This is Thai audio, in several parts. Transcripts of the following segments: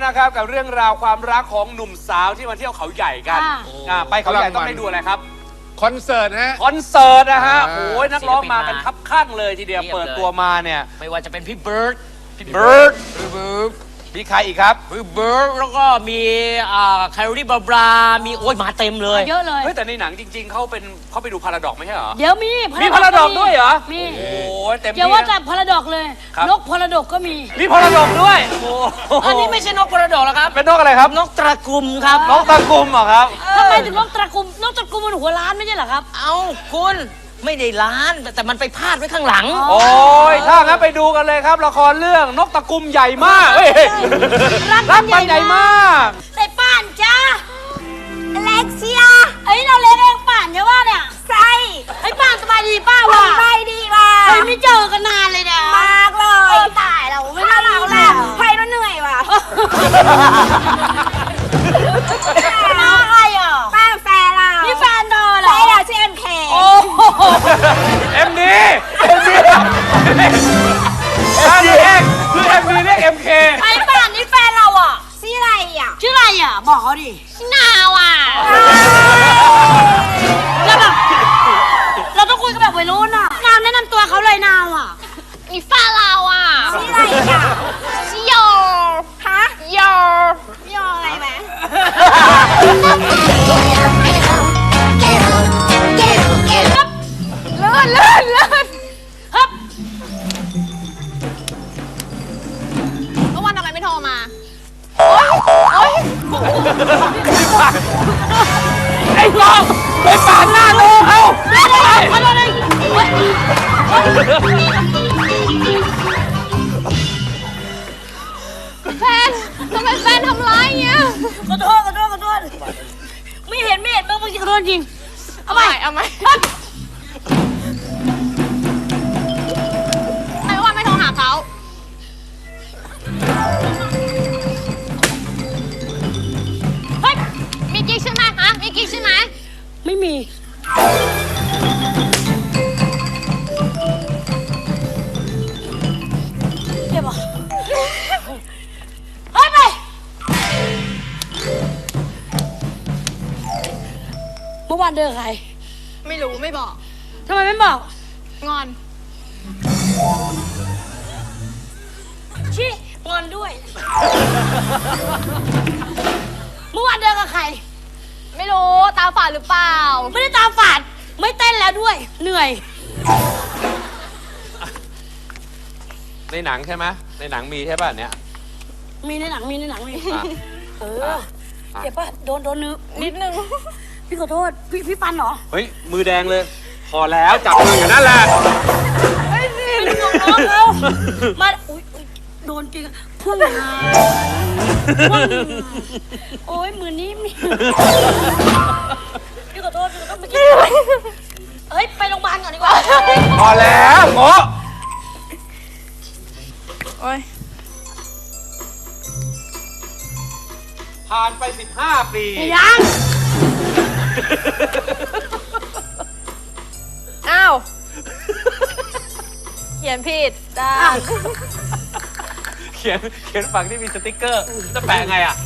แล้วนะครับกับเรื่องราวความรักของหนุ่มสาวที่มาเที่ยวเขาใหญ่กันอ่า อ่าไปเขาใหญ่ต้องได้ดูอะไรครับคอนเสิร์ตฮะ คอนเสิร์ตนะฮะอ่า โอ้ยนักร้องมากันคับข้างเลยทีเดียวเพียบเลยเปิดตัวมาเนี่ยไม่ว่าจะเป็นพี่เบิร์ดพี่เบิร์ด บึ๊บ มีใครอีกครับพี่เบิร์ดแล้วก็มีอ่าแคลรี่บาบรา มีโอ้ยมาเต็มเลยเยอะเลย เฮ้ยแต่ในหนังจริง ๆ เขาเป็นเขาไปดูพาราดอกไม่ใช่เหรอ เดี๋ยวมีมีพาราดอกด้วยเหรอ มี โอ้ยเต็มเดี๋ยวที่ว่านะแต่พาราดอกเลยครับนกพาราดอกก็มี มีพาราดอกด้วยโอ้โหอันนี้ไม่ใช่นกกระดอกแล้วครับ เป็นนกอะไรครับ นกตระกุมครับ นกตะกุมเหรอครับทำไมถึงนกตระกุม นกตระกุมมันหัวล้านไม่ใช่เหรอครับ เอ้าคุณ ไม่ได้ล้าน แต่มันไปพาดไว้ข้างหลัง โอ้ยถ้างั้นไปดูกันเลยครับ ละครเรื่องนกตะกุมใหญ่มากเฮ้ยรักรักักนมันใหใหญ่ญ่มามากกใส่ป่านจ้าอเล็กเซียเอ้ยเราเล่นเองป่านใช่ป่ะเนี่ยใช่ไอ้ยป่านสบายดีป้าวะสบายดีป่ะเฮ้ยไม่เจอกันนานเลยเนี่ยมากเลยตายเราไม่ได้เราแหละใครเราเหนื่อยว่ะ อ้โหเอ็มดีเอ็มดีอันนี้เอ็กคือเอ็มดีเรียกเอ็มเคไอ้ป่านนี่แฟนเราอะชื่ออะไรอะชื่ออะไรอะ บอกเขาดินาวอะแล้วแบบเราต้องคุยกันแบบวัยรุ่นอะนาวแนะนำตัวเขาเลยนาวอะมีฟ้า ไอ้องไปปาดหน้าโลเขาเอาเอาแฟนทำไมแฟนทำร้ายเงี้ยขอโทษขอโทษขอโทษไม่เห็นไม่เห็นเมื่อกี้ขอโทษจริง เอาใหม่เอาใหม่ไมเมื่อวานไม่โทรหาเขา ไม่มีเจ็บอะเฮ้ยไปเมื่อวานเจอใครไม่รู้ไม่บอก ทำไมไม่บอก งอน ชี้งอนด้วย เมื่อวานเดินกับใคร ไม่รู้ตาฝาดหรือเปล่า ไม่ได้ตามฝาดไม่เต้นแล้วด้วย เหนื่อย ในหนังใช่ไหมในหนังมีใช่ป่ะเนี่ยมีในหนังมีในหนังมีอะ เออเจ็บปะโดนโดนเนื้อนิดนึงพี่ขอโทษพี่พี่ฟันเหรอเฮ้ย มือแดงเลย พอแล้วจับมืออยู่นั่นแหละเป็นของน้องเขามาอุ๊ยอุ๊ยโดนจริง พุ่งมาพุ่งโอ้ยมือนี้มีพี่ขอโทษพี่ขอโทษเมื่อกี้เฮ้ยไปโรงพยาบาลก่อนดีกว่าพอแล้วโงโอ้ยผ่านไป 15 ปียังอ้าว เขียนผิดจ้า เขียนเขียนฝั่งที่มีสติ๊กเกอร์จะแปะไงอะ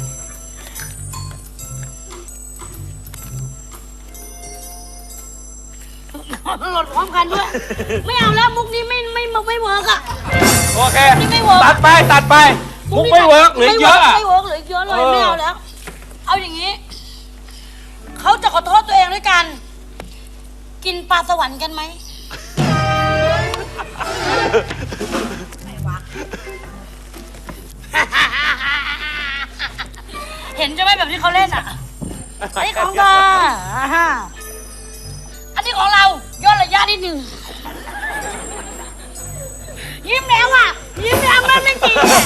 หลดพร้อมกันด้วย ไม่เอาแล้วมุกนี้ไม่ไม่ไม่ไม่เวิร์กอะโอเค นี่ไม่เวิร์ก ตัดไปตัดไปมุกไม่เวิร์กเหลือเยอะอะ ไม่เวิร์กเหลือเยอะเลยเออ ไม่เอาแล้ว เอาอย่างนี้ เขาจะขอโทษตัวเองด้วยกัน กินปลาสวรรค์กันไหม เห็นใช่ไหมแบบที่เขาเล่นอะ อันนี้ของเธออ่าอันนี้ของเราย่นระยะนิดหนึ่ง ยิ้มแล้วอะ ยิ้มแล้วมันไม่ตีอะ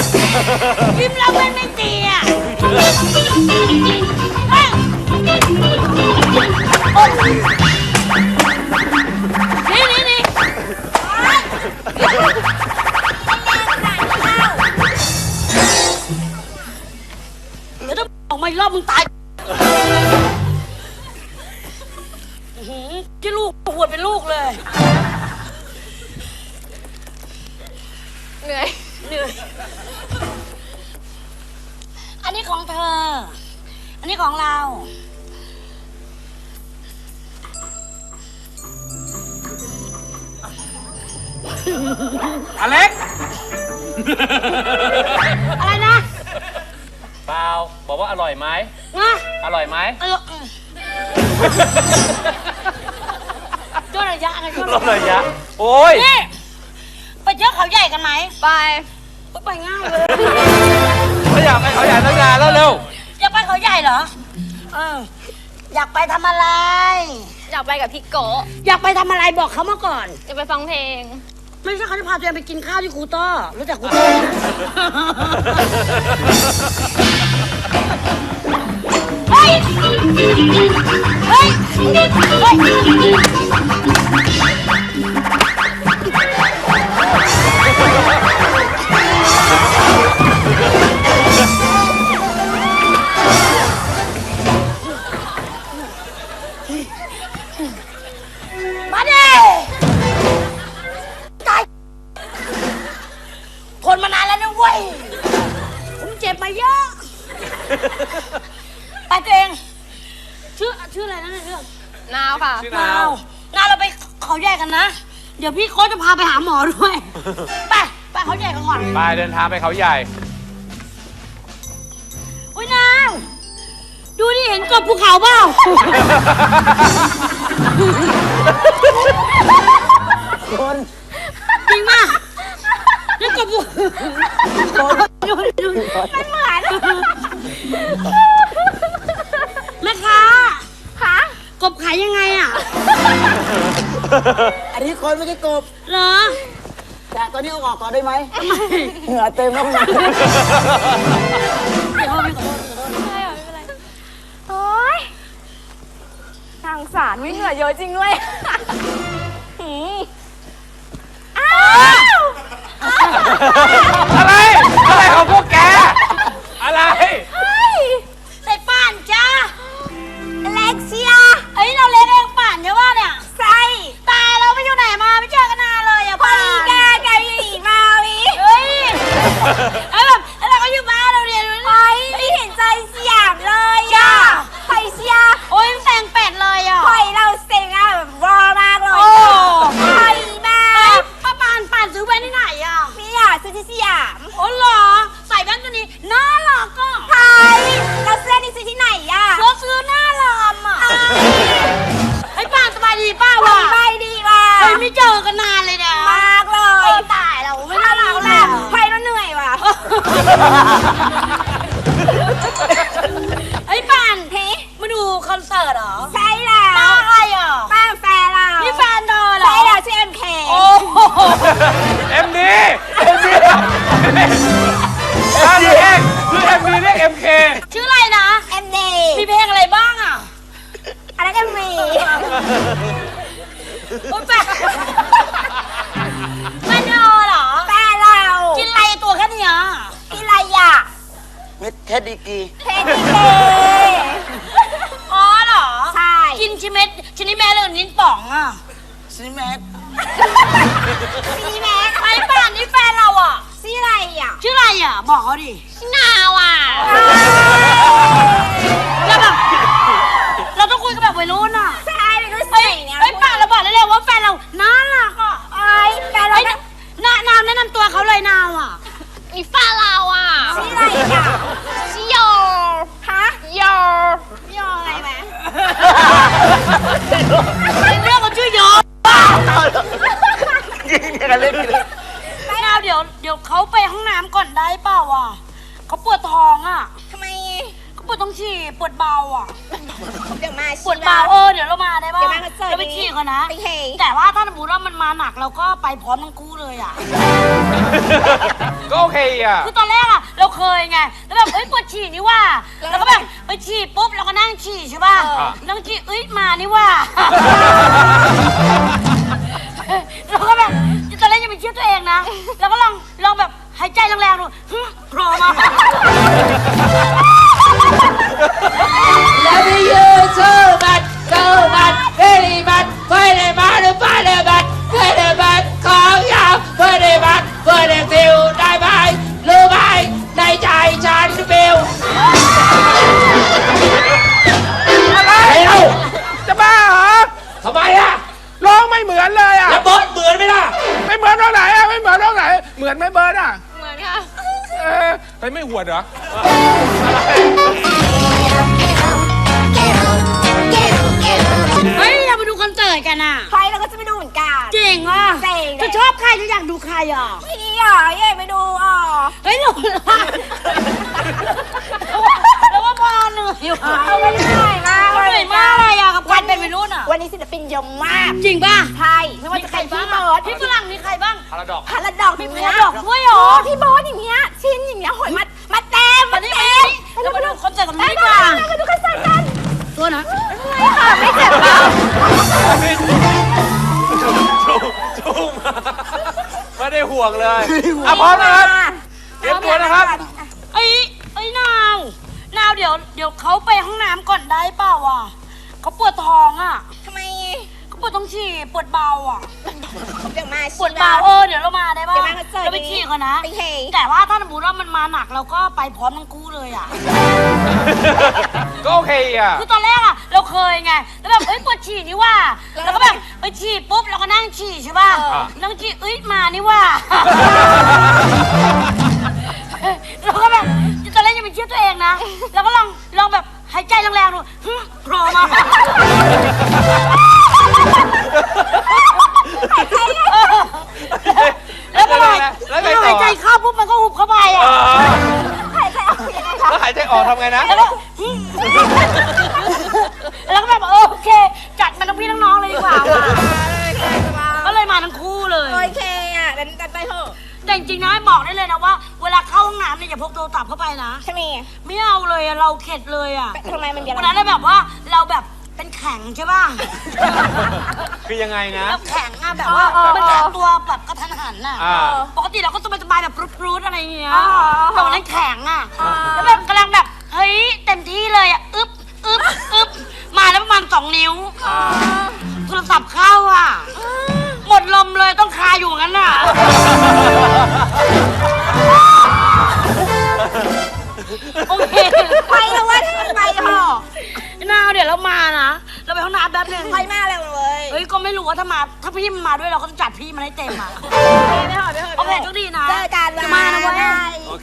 ยิ้มแล้วมันไม่ตีอะเฮ้ยโอ๊ยนี่นี่นี่ ต้องออกมาอีกรอบมึงตายอื้อหือที่ลูกหัวดเป็นลูกเลย เหนื่อย เหนื่อย อันนี้ของเธอ อันนี้ของเรา อเล็ก อะไรนะเปล่า บอกว่าอร่อยไหมนะอร่อยไหมเออเออช่วยระยะไงช่วยลดระยะ โอ้ย นี่ไปเที่ยวเขาใหญ่กันไหมไปไปง่ายเลยเขาอยากไปเขาอยากตั้งนานแล้วเร็วอยากไปเขาใหญ่เหรอเอออยากไปทำอะไร อยากไปกับพี่โกะอยากไปทำอะไรบอกเขามาก่อน อยากไปฟังเพลง ไม่ใช่เขาจะพาตัวเองไปกินข้าวที่ครูต้อรู้จักครูต้อไหม เฮ้ย เฮ้ย เฮ้ย มาดิตายทนมานานแล้วนะเว้ย ผมเจ็บมาเยอะ ไปตัวเอง ชื่อชื่ออะไรนะเนี่ยชื่อนาวค่ะ ชื่อนาว นาวเราไปเขาใหญ่กันนะ เดี๋ยวพี่โค้ชจะพาไปหาหมอด้วย ไปไปเขาใหญ่กันก่อนไปเดินทางไปเขาใหญ่ อุ้ยนาวดูดิเห็นกบภูเขาเปล่า คนจริงป่ะนี่กบภูดูดูมันเหมือน อันนี้คนไม่ใช่กบเหรอแต่ตอนนี้เอาออกก่อนได้ไหมเหงื่อเต็มแล้วนะเดี๋ยวเอาไปก่อนโอ๊ยนางสารไม่เหงื่อเยอะจริงด้วย เฮ้ยไม่เจอกันนานเลยเนี่ยมากเลโอ้ยตายเราไม่ไม่น่าน่ารัรักกแล้แล้ววไผ่เราเหนื่อยว่ะไอ้ยป่านเฮ้มาดูคอนเสิร์ตเหรอใช่แล้ป้าวอะไรอะป้าแฟนเรานี่แฟนเธอเหรอใช่แล้วชื่อเอ็มเคโอ้โหเอ็มดีเอ็มดี เม็ดแค่ดีกรีเพนดีเคอ๋อเหรอ ใช่ กินชิเม็ดชนิดแม่เลยนิ้นป่องอะซีเมตซีแม็กไอ้ป่านนี่แฟนเราอะชื่ออะไรอะชื่ออะไรอะ บอกเขาดินาวอะแล้วแบบเราต้องคุยกันแบบวัยรุ่นอะใช่เป็นรุ่นสเฮ้ยมัยเนี้ยเฮ้ยป่านเราบอกได้เลยว่าแฟนเราน่ารักอะไอ้ยแฟนเราเฮ้ยนานาวแนะนำตัวเขาเลยนาวอะ อีฟ้าเราอะชื่ออะไรอะชิโยฮะโยยออะไรไหมเป็นเรื่องของชื่อโยมยิงกันเล่นกันเลยนาวเดี๋ยวเดี๋ยวเขาไปห้องน้ำก่อนได้เปล่าอะเขาปวดท้องอะทำไมเขาปวดต้องฉี่ปวดเบาอะ เดี๋ยวมาปวดเบาเออเดี๋ยวเรามาได้ป่ะเดี๋ยวมาคอนเสิร์ตเราไปฉี่ก่อนนะโอเคแต่ว่าถ้าสมมติว่ามันมาหนักเราก็ไปพร้อมทั้งคู่เลยอะ ก็โอเคอะ คือตอนแรกอะเราเคยไง แล้วแบบเอ้ยปวดฉี่นี่ว่าแล้วก็แบบไปฉี่ปุ๊บเราก็นั่งฉี่ใช่ป่ะนั่งฉี่เอ้ยมานี่ว่าเราก็แบบตอนแรกยังไม่เชื่อตัวเองนะ แล้วก็ลองลองแบบหายใจแรงๆดูฮึโผล่มา เหรอ เฮ้ย เราไปดูคอนเสิร์ตกันอะใครเราก็จะไปดูเหมือนกัน เจ๋งอะเจ๋ง จะชอบใครจะอยากดูใครอะ พี่อะเย่ไปดูอะเฮ้ยหนูแล้วว่าพอเหนื่อยว่ะเอาไปเหนื่อยมากเหนื่อยมากเลยอะกับการเป็นวัยรุ่นอะ วันนี้ศิลปินเยอะมาก จริงป่ะใช่ไม่ว่าจะเป็นพี่เบิร์ดพี่ฝรั่งมีใครบ้างพาราดอกพาราดอกมีพาราดอกด้วยเหรอพี่เบิร์ดอย่างเงี้ย ชินอย่างเงี้ยหอยมา มาเต็มมามานี่เต็มามนี่เรามาดูคอนเสิร์ตกับไปนี่ดีดีกกว่าว่ามาดูคอนเสิร์ตกันตัวนะไม่ค่ะไม่เจ็บแล้วไม่ได้ห่วงเลยอะพร้อมนะครับเตรียมตัวนะครับไอ้ไอ้นาว นาวเดี๋ยวเดี๋ยวเขาไปห้องน้ำก่อนได้เปล่าวะเขาปวดท้องอะทำไมเขา ปวดต้องฉี่ปวดเบาอะเดี๋ยวมาปวดเบาเออเดี๋ยวเรามาได้ป่ะเดี๋ยวมาคอนเสิร์ตเราไปฉี่ก่อนนะโอเคแต่ว่าถ้าสมมติว่ามันมาหนักเราก็ไปพร้อมทั้งคู่เลยอะก็โอเคอะคือตอนแรกอะเราเคยไงแล้วแบบเอ้ยปวดฉี่นี่ว่าแล้วก็แบบไปฉี่ปุ๊บเราก็นั่งฉี่ใช่ป่ะนั่งฉี่เอ้ยมานี่ว่าเราก็แบบตอนแรกยังไม่เชื่อตัวเองนะแล้วก็ลองลองแบบหายใจแรงๆดูฮึโผล่มา ไงนะ แล้วก็ฮึแล้วก็แบบเออโอเค จัดมันทั้งพี่ทั้งน้องเลยดีกว่าว่ะก็เลยมาทั้งคู่เลย โอเคอะเดินกันไปเถอะแต่จริงๆนะบอกได้เลยนะว่า เวลาเข้าห้องน้ำเนี่ยอย่าพกโทรศัพท์เข้าไปนะ ใช่ไหมไม่เอาเลยอะเราเข็ดเลยอะทำไมมันมีอะไรวันนั้นน่ะแบบว่าเราแบบเป็นแข็งใช่ป่ะคือยังไงนะแล้วแข็งอะแบบว่ามันแข็งตัวแบบกระทันหันอะอ่า ปกติเราก็สบายๆแบบปรุดๆอะไรอย่างเงี้ยแต่วันนั้นแข็งอะแล้วแบบกำลังแบบ เฮ้ย เต็มที่เลยอะอึ๊บอึ๊บอึ๊บมาแล้วประมาณสองนิ้วโทรศัพท์เข้าอะหมดลมเลยต้องคาอยู่งั้นน่ะ โอเค ไปแล้วว่าไปเถอะนาวเดี๋ยวเรามานะ เราไปห้องน้ำแป๊บนึงไปมาแล้วเลยเฮ้ย ก็ไม่รู้ว่าถ้ามา ถ้าพี่มันมาด้วยเราก็จะจัดพี่มันให้เต็มอะไปเถอะไปเถอะโอเค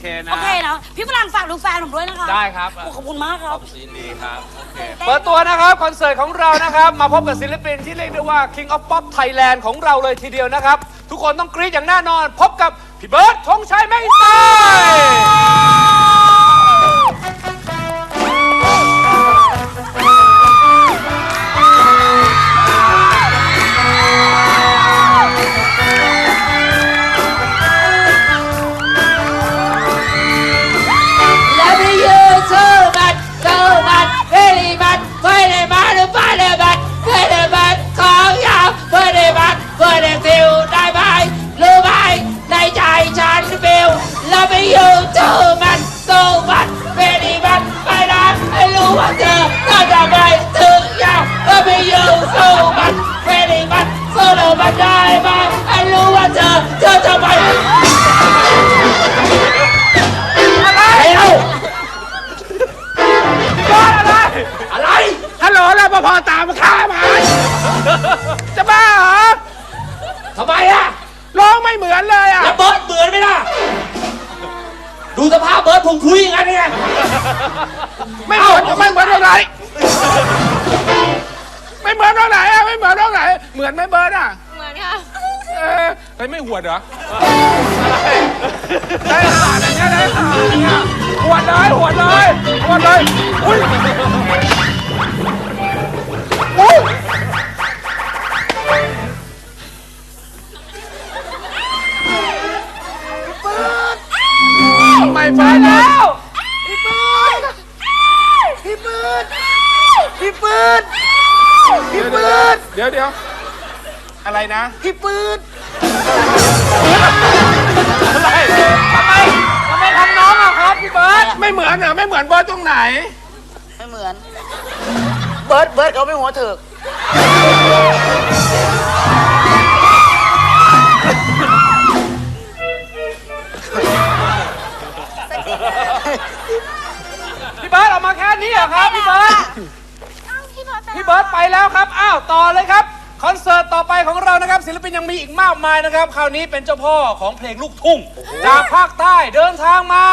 เคนะ โอเคนะพี่ฝรั่งฝากดูแฟนผมด้วยนะคะได้ครับ โอ้ขอบคุณมากครับยินดีครับ โอเค เปิดตัวนะครับคอนเสิร์ตของเรานะครับ มาพบกับศิลปินที่เรียกได้ว่า King of Pop Thailand ของเราเลยทีเดียวนะครับ ทุกคนต้องกรี๊ดอย่างแน่นอน พบกับพี่เบิร์ดธงชัยแม่อินไต แล้วเบิร์ดเหมือนไหมล่ะ ดูสภาพเบิร์ดพุงพุ้ยอย่างนั้นไงไม่เหมือนไม่เหมือนตรงไหนไม่เหมือนตรงไหนอะไม่เหมือนตรงไหน เหมือนไหมเบิร์ดอะเหมือนค่ะเออเฮ้ยไม่หวดเหรอได้ขาดอย่างเงี้ยได้ขาดอย่างเงี้ยหวดเลยหวดเลยหวดเลยอุ้ยอุ้ย ไม่ไปแล้ว พี่ปืนพี่ปืนพี่ปืนพี่ปืนเดี๋ยวเดี๋ยวอะไรนะ พี่ปืนอะไรทำไมทำไมทำน้องอะครับพี่เบิร์ตไม่เหมือนเหรอไม่เหมือนเบิร์ตตรงไหน ไม่เหมือน เบิร์ดเบิร์ดเขาไม่หัวเถิก พี่เบิร์ตออกมาแค่นี้เหรอครับพี่เบิร์ตพี่เบิร์ตไปแล้วครับ อ้าวต่อเลยครับ คอนเสิร์ตต่อไปของเรานะครับ ศิลปินยังมีอีกมากมายนะครับ คราวนี้เป็นเจ้าพ่อของเพลงลูกทุ่ง จากภาคใต้เดินทางมา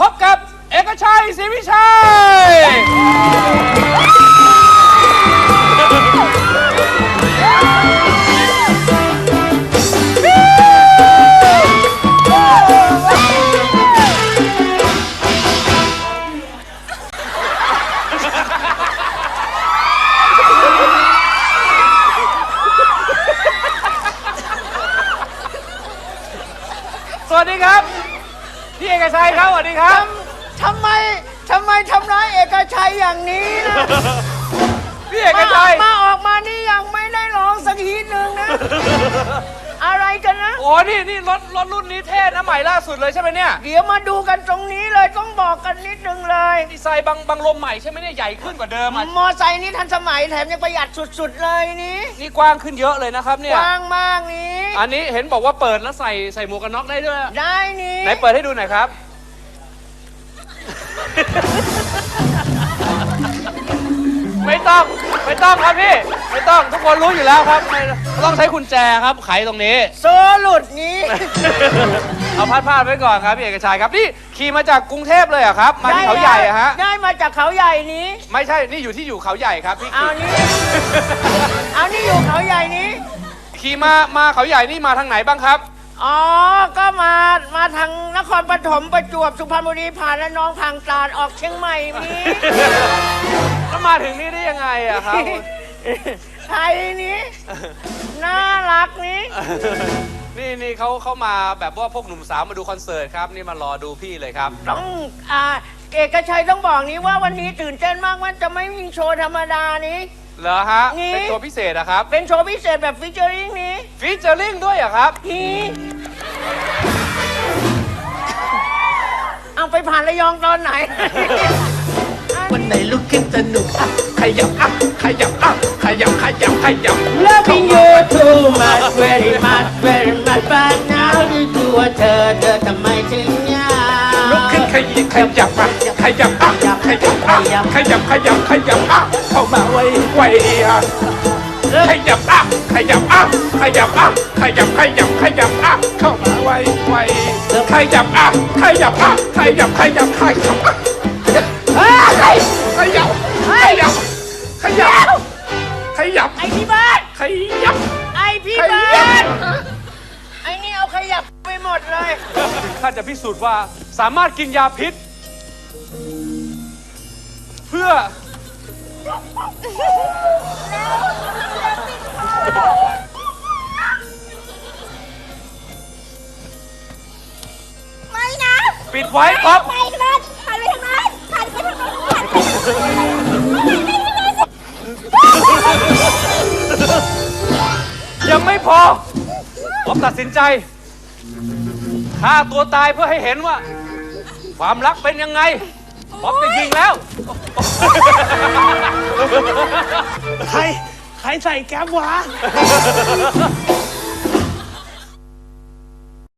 พบกับเอกชัยศรีวิชัยส วัสดีครับ พี่เอกชัยครับสวัสดีครับ ทำไมทำไมทำร้ายเอกชัยอย่างนี้นะพี่เอกชัยมาออกมานี่ยังไม่ได้ร้องสักทีหนึ่งนะ อะไรกันนะ โอ้นี่นี่รถรถรุ่นนี้เท่นะใหม่ล่าสุดเลยใช่ไหมเนี่ยเดี๋ยวมาดูกันตรงนี้เลยต้องบอกกันนิดนึงเลย ดีไซน์บางบางลมใหม่ใช่ไหมเนี่ยใหญ่ขึ้นกว่าเดิมอะมอไซค์นี่ทันสมัยแถมยังประหยัดสุดๆเลยนี้นี่กว้างขึ้นเยอะเลยนะครับเนี่กย ว้างมากนี้ อันนี้เห็นบอกว่าเปิดแล้วใส่ใส่หมวกกันน็อกได้ด้วยได้นี้ไหนเปิดให้ดูหน่อยครับ ไม่ต้อง ไม่ต้องครับพี่ ไม่ต้องทุกคนรู้อยู่แล้วครับไม่ต้องใช้กุญแจครับไขตรงนี้ โซหลุดนี้ เอาพาดพาดๆไว้ก่อนครับพี่เอกชัยครับนี่ขี่มาจากกรุงเทพเลยเหรอะครับ มาที่เขาใหญ่อะฮะ ได้มาจากเขาใหญ่นี้ ไม่ใช่นี่อยู่ที่อยู่เขาใหญ่ครับพี่เอาขี่นี้เอานี่อยู่เขาใหญ่นี้ ขี่มามาเขาใหญ่นี่มาทางไหนบ้างครับ อ๋อ ก็มา มาทางนครปฐมประจวบสุพรรณบุรีผ่านและน้องทางตราดออกเชียงใหม่นี้ แล้วมาถึงนี่ได้ยังไงอะครับไทยนี้น่ารักนี้นี่นี่เขาเขามาแบบว่าพวกหนุ่มสาวมาดูคอนเสิร์ตครับ นี่มารอดูพี่เลยครับ ต้องอ่าเอกชัยต้องบอกนี้ว่าวันนี้ตื่นเต้นมากมันจะไม่มีโชว์ธรรมดานี้ เหรอฮะ นี่ เป็นตัวพิเศษอะครับเป็นโชว์พิเศษแบบฟิชเจอริงนี้ฟีเจอริงด้วยอะครับ นี่เอาไปผ่านระยองตอนไหน วันไหนลุกขึ้นสนุกอะขยับอะขยับอะขยับขยับขยับ Loving you too much very much very much but now you do ว่าเธอเธอทำไมถึงยาลุกขึ้นขยิบขยับอะขยับอะขยับอะขยับขยับขยับอะเข้ามาไวไวอะขยับอะขยับอะขยับอะขยับขยับขยับอะเข้ามาไวไวขยับอะขยับอะขยับขยับขยับอะ ขยับ ขยับ ไอพี่บ้านขยับ ไอพี่ขบ้ายันบไอนี่เอาขยับไปหมดเลย ข้าจะพิสูจน์ว่าสามารถกินยาพิษ เพื่อ ไม่นะ ปิดไว้ครับไป ไม่พอ ผมตัดสินใจฆ่าตัวตายเพื่อให้เห็นว่า ความรักเป็นยังไงผมจะยิงแล้ว ใคร ใครใส่แก๊ปวะ